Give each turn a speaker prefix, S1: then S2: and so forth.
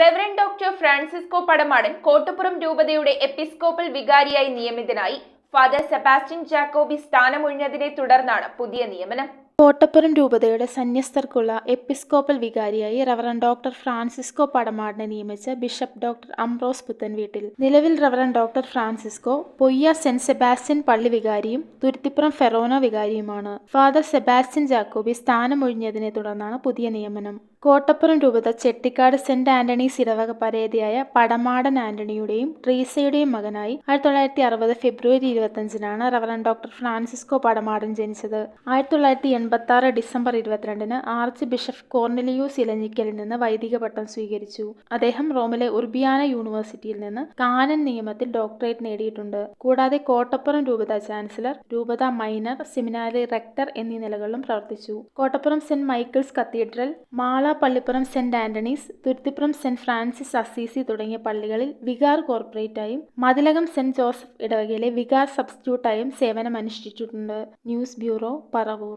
S1: Reverend doctor Francisco Padamadan Kottappuram രൂപതയുടെ episcopal വികാരിയായി നിയമിതനായി ഫാദർ സെബാസ്റ്റ്യൻ ജാക്കോബി സ്ഥാനമൊഴിഞ്ഞതിനെ തുടർന്നാണ് പുതിയ നിയമനം.
S2: കോട്ടപ്പുറം രൂപതയുടെ സന്യസ്തർക്കുള്ള എപ്പിസ്കോപ്പൽ വികാരിയായി റവറൻ ഡോക്ടർ ഫ്രാൻസിസ്കോ പടമാടിനെ നിയമിച്ച bishop doctor Ambrose Puthen Veettil. നിലവിൽ reverend doctor Francisco Poyya saint Sebastian പള്ളി വികാരിയും തുരുത്തിപ്പുറം ഫെറോന വികാരിയുമാണ്. ഫാദർ സെബാസ്റ്റ്യൻ ജാക്കോബി സ്ഥാനമൊഴിഞ്ഞതിനെ തുടർന്നാണ് പുതിയ നിയമനം. കോട്ടപ്പുറം രൂപത ചെട്ടിക്കാട് സെന്റ് ആന്റണീസ് ഇടവക പരേതിയായ പടമാടൻ ആന്റണിയുടെയും ട്രീസയുടെയും മകനായി ആയിരത്തി തൊള്ളായിരത്തി അറുപത് ഫെബ്രുവരി ഇരുപത്തഞ്ചിനാണ് റവറൻ ഡോക്ടർ ഫ്രാൻസിസ്കോ പടമാടൻ ജനിച്ചത്. ആയിരത്തി തൊള്ളായിരത്തി എൺപത്തി ആറ് ഡിസംബർ ഇരുപത്തിരണ്ടിന് ആർച്ച് ബിഷപ്പ് കോർണിലിയൂസ് ഇലഞ്ഞിക്കലിൽ നിന്ന് വൈദിക പട്ടം സ്വീകരിച്ചു. അദ്ദേഹം റോമിലെ ഉർബിയാന യൂണിവേഴ്സിറ്റിയിൽ നിന്ന് കാനൻ നിയമത്തിൽ ഡോക്ടറേറ്റ് നേടിയിട്ടുണ്ട്. കൂടാതെ കോട്ടപ്പുറം രൂപത ചാൻസലർ രൂപത മൈനർ സെമിനാരി റെക്ടർ എന്നീ നിലകളിലും പ്രവർത്തിച്ചു. Kottappuram saint Michael's cathedral Mala Pallippuram saint Antony's Thuruthipuram saint Francis Assisi തുടങ്ങിയ പള്ളികളിൽ വികാർ കോർപ്പറേറ്റായും മതിലകം സെന്റ് ജോസഫ് ഇടവകയിലെ വികാർ സബ്സ്റ്റിറ്റ്യൂട്ടായും സേവനമനുഷ്ഠിച്ചിട്ടുണ്ട്. News bureau Paravur.